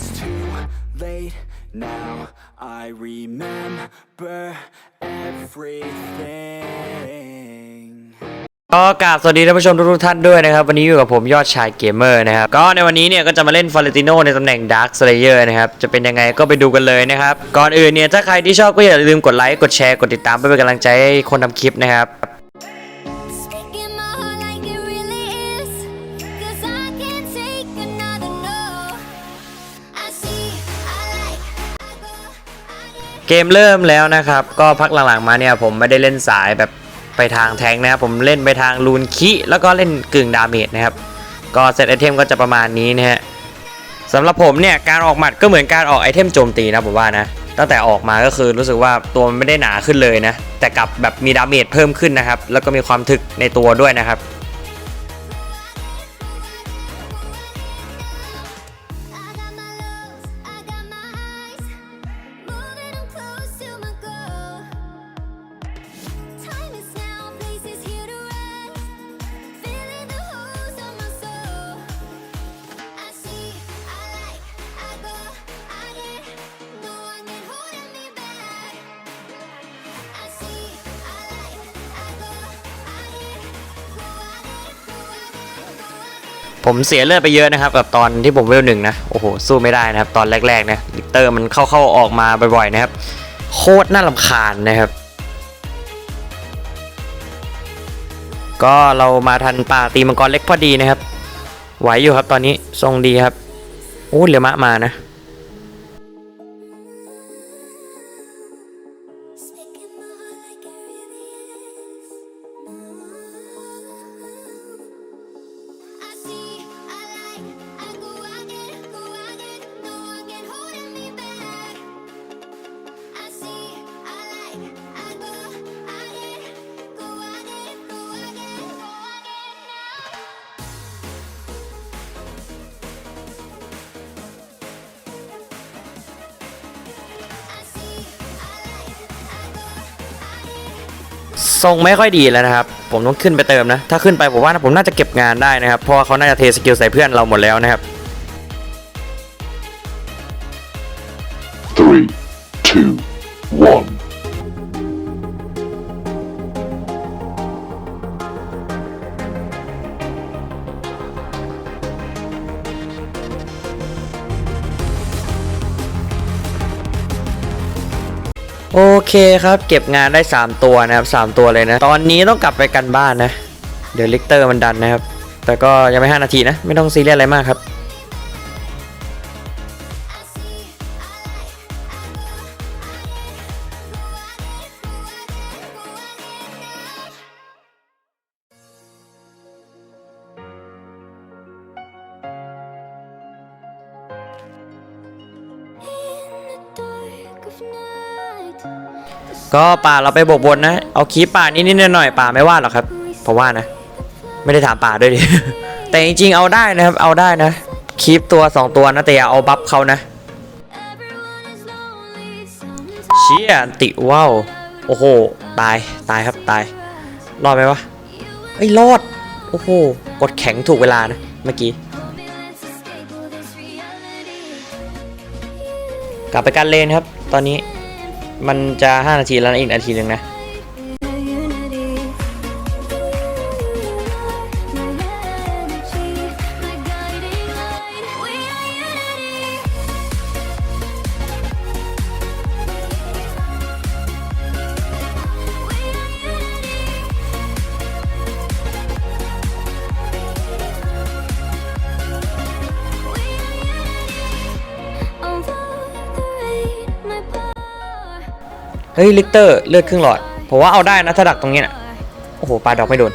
It's too late now I remember everything ก็กราบสวัสดีท่านผู้ชมทุกๆท่านด้วยนะครับ วันนี้อยู่กับผมยอดชายเกมเมอร์นะครับ ก็ในวันนี้เนี่ยก็จะมาเล่นฟอร์ติโนในตำแหน่งดาร์คสเลเยอร์นะครับ จะเป็นยังไงก็ไปดูกันเลยนะครับ ก่อนอื่นเนี่ยถ้าใครที่ชอบก็อย่าลืมกดไลค์กดแชร์กดติดตามเพื่อเป็นกำลังใจให้คนทำคลิปนะครับ เกมเริ่มแล้วนะครับ ก็พักหลังๆมาเนี่ยผมไม่ได้เล่นสายแบบไปทางแทงนะครับผมเล่นไปทางลูนคิแล้วก็เล่นกึ่งดาเมจนะครับ ก็เซตไอเทมก็จะประมาณนี้นะฮะสำหรับผมเนี่ยการออกหมัดก็เหมือนการออกไอเทมโจมตีนะผมว่านะตั้งแต่ออกมาก็คือรู้สึกว่าตัวมันไม่ได้หนาขึ้นเลยนะแต่กลับแบบมีดาเมจเพิ่มขึ้นนะครับแล้วก็มีความถึกในตัวด้วยนะครับ ผมเสียเลือดไปเยอะนะครับกับตอนที่ผมเวลหนึ่งนะโอ้โหสู้ไม่ได้นะครับตอนแรกๆนะลิกเตอร์มันเข้าๆออกมาบ่อยๆนะครับ โคตรน่าลำคาญนะครับ ก็เรามาทันป่าตีมังกรเล็กพอดีนะครับ ไหวอยู่ครับตอนนี้ทรงดีครับโอ้เหลือมะมานะ ทรงไม่ค่อยดีแล้วนะครับ ผมต้องขึ้นไปเติมนะ ถ้าขึ้นไปผมว่าผมน่าจะเก็บงานได้นะครับ เพราะว่าเขาน่าจะเทสกิลใส่เพื่อนเราหมดแล้วนะครับ Three, two, one. โอเคครับ เก็บงานได้ 3 ตัวนะครับ 3 ตัวเลยนะ ตอนนี้ต้องกลับไปกันบ้านนะ เดี๋ยวลิกเตอร์มันดันนะครับ แต่ก็ยังไม่ 5 นาทีนะ ไม่ต้องซีเรียสอะไรมากครับ ก็ป่าเราไปบกบนนะ เอาคีปป่านิดๆหน่อยๆป่าไม่ว่าหรอกครับ เพราะว่านะ ไม่ได้ถามป่าด้วยดิแต่จริงๆเอาได้นะครับ เอาได้นะคีปตัว 2 ตัวนะแต่อย่าเอาบัฟเขานะเชี่ยติว้าวโอ้โหตายตายครับตาย รอดไหมวะเอ้รอดโอ้โหกดแข็งถูกเวลานะเมื่อกี้กลับไปการเลนครับ ตอนนี้ มันจะ 5 นาทีแล้วนะอีกนาทีหนึ่งนะ เฮ้ยลิกเตอร์เลือดครึ่งหลอด ผมว่าเอาได้นะถ้าดักตรงนี้นะโอ้โหปลาดอกไม่โดน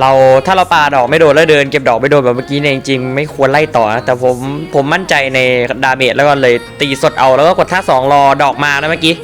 เราถ้าเราปาดอกไม่โดนแล้วเดินเก็บดอกไม่โดนแบบเมื่อกี้เนี่ยจริงๆไม่ควรไล่ต่อนะแต่ผมผมมั่นใจในดาเมจแล้วก็เลยตีสดเอาแล้วก็กดท่าสองรอดอกมานะเมื่อกี้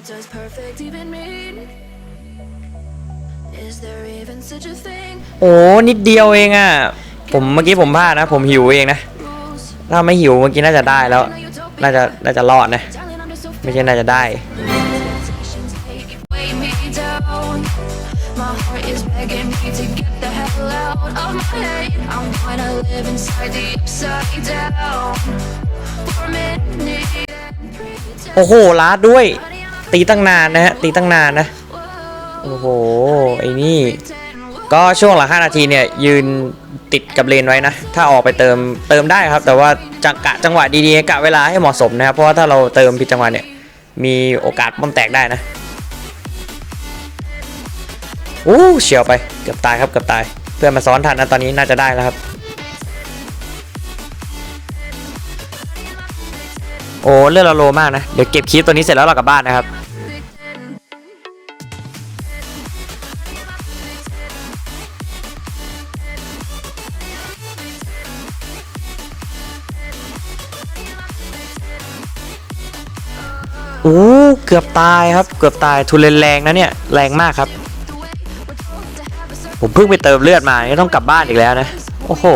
What does perfect even mean? Is there even such a thing? โอ้นิดเดียวเองอะ ผมเมื่อกี้ผมพลาดนะ ผมหิวเองนะ Rules. ถ้าไม่หิวเมื่อกี้น่าจะได้แล้ว น่าจะน่าจะรอดนะ Darling, I'm just so ไม่ใช่น่าจะได้ Expectations take weigh me down. My heart is begging me to get the hell out of my head. I'm gonna live inside the upside down for a minute and pretend. โอ้โหลาดด้วย ตีตั้งนานนะฮะตีตั้งนานนะโอ้โหไอ้นี่ ก็ช่วงหลัง5นาทีเนี่ยยืนติดกับเลนไว้นะ ถ้าออกไปเติมเติมได้ครับ แต่ว่าจังกะจังหวะดีๆกะเวลาให้เหมาะสมนะครับ เพราะว่าถ้าเราเติมผิดจังหวะเนี่ยมีโอกาสป้อมแตกได้นะอู้เฉียวไปเกือบตายครับเกือบตาย เพื่อนมาซ้อนทันนะตอนนี้น่าจะได้แล้วครับ โอ้เลือดเราโลมากนะ เดี๋ยวเก็บคลิปตัวนี้เสร็จแล้วเรากลับบ้านนะครับ โอ้เกือบตายครับ เกือบตายทุเรนแรงนะเนี่ย แรงมากครับ ผมเพิ่งไปเติมเลือดมานี่ต้องกลับบ้านอีกแล้วนะ โอ้โห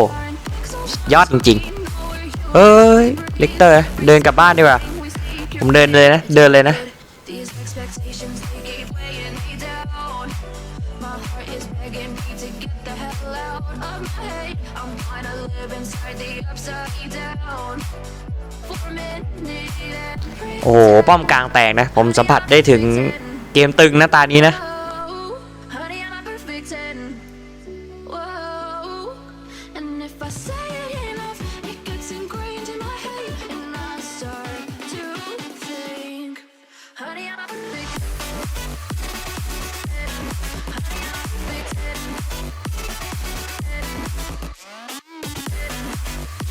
ยอดจริงๆ เอ้ยลิกเตอร์ เดินกลับบ้านดีกว่า ผมเดินเลยนะ เดินเลยนะ These โอ้โห ป้อมกลางแตกนะ ผมสัมผัสได้ถึงเกมตึงหน้าตานี้นะ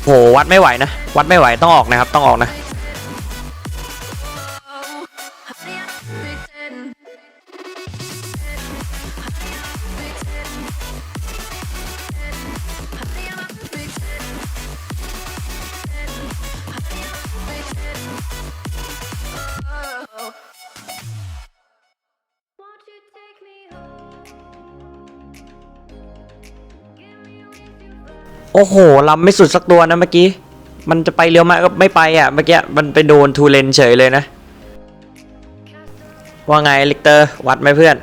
โหวัดไม่ไหวนะ วัดไม่ไหวต้องออกนะครับ ต้องออกนะ โอ้โหลำไม่สุดสักตัวนะเมื่อกี้ มันจะไปเร็วมากก็ไม่ไปอะเมื่อกี้มันไปโดนทูเลนเฉยเลยนะ ว่าไงลิกเตอร์วัดไหมเพื่อน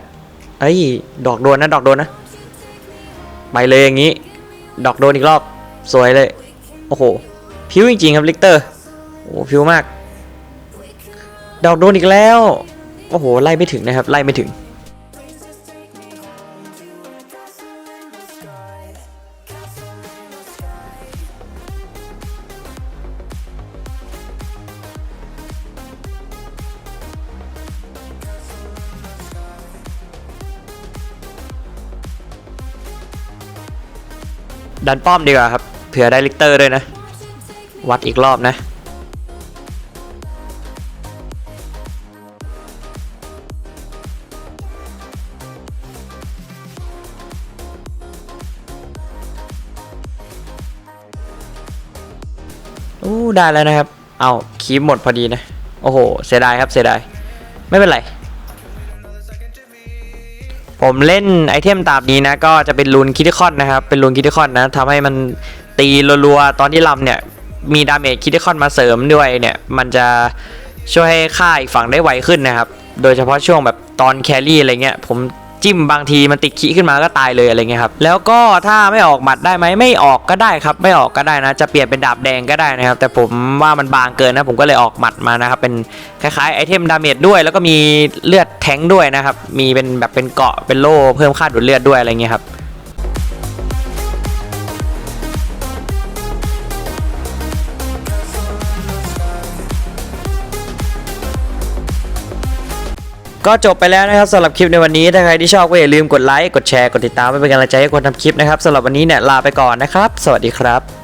เอ้ยดอกโดนนะดอกโดนนะ ไปเลยอย่างนี้ ดอกโดนอีกรอบสวยเลย โอ้โห พิวจริงๆครับลิกเตอร์ โอ้โหพิวมาก ดอกโดนอีกแล้ว โอ้โห ไล่ไม่ถึงนะครับ ไล่ไม่ถึง ดันป้อมดีกว่าครับเผื่อได้ลิกเตอร์ด้วยนะ วัดอีกรอบนะ อู้ได้แล้วนะครับ เอาคีบหมดพอดีนะ โอ้โห เสียดายครับเสียดาย ไม่เป็นไร ผมเล่นไอเทมตามนี้นะ ก็จะเป็นลูนคิติคอนนะครับ เป็นลูนคิติคอนนะทำให้มันตีรัวๆ ตอนที่ลำเนี่ย มีดาเมจคิติคอนมาเสริมด้วยเนี่ย มันจะช่วยให้ฆ่าอีกฝั่งได้ไวขึ้นนะครับ โดยเฉพาะช่วงแบบตอนแครี่อะไรเงี้ย ผม จิ้มบางทีมันติดขีขึ้นมาก็ตายเลยอะไรเงี้ยครับแล้วก็ถ้าไม่ออกหมัดได้ไหมไม่ออกก็ได้ครับ ไม่ออกก็ได้นะ จะเปลี่ยนเป็นดาบแดงก็ได้นะครับ แต่ผมว่ามันบางเกินนะผมก็เลยออกหมัดมานะครับเป็นคล้ายๆไอเทมดาเมจด้วย แล้วก็มีเลือดแทงด้วยนะครับมีเป็นแบบเป็นเกาะเป็นโล่เพิ่มค่าดูดเลือดด้วยอะไรเงี้ยครับ ก็จบไปแล้วนะครับสำหรับคลิปในวันนี้ถ้าใครที่ชอบก็อย่าลืมกดไลค์กดแชร์กดติดตามเพื่อเป็นกำลังใจให้คนทำคลิปนะครับสำหรับวันนี้เนี่ยลาไปก่อนนะครับ สวัสดีครับ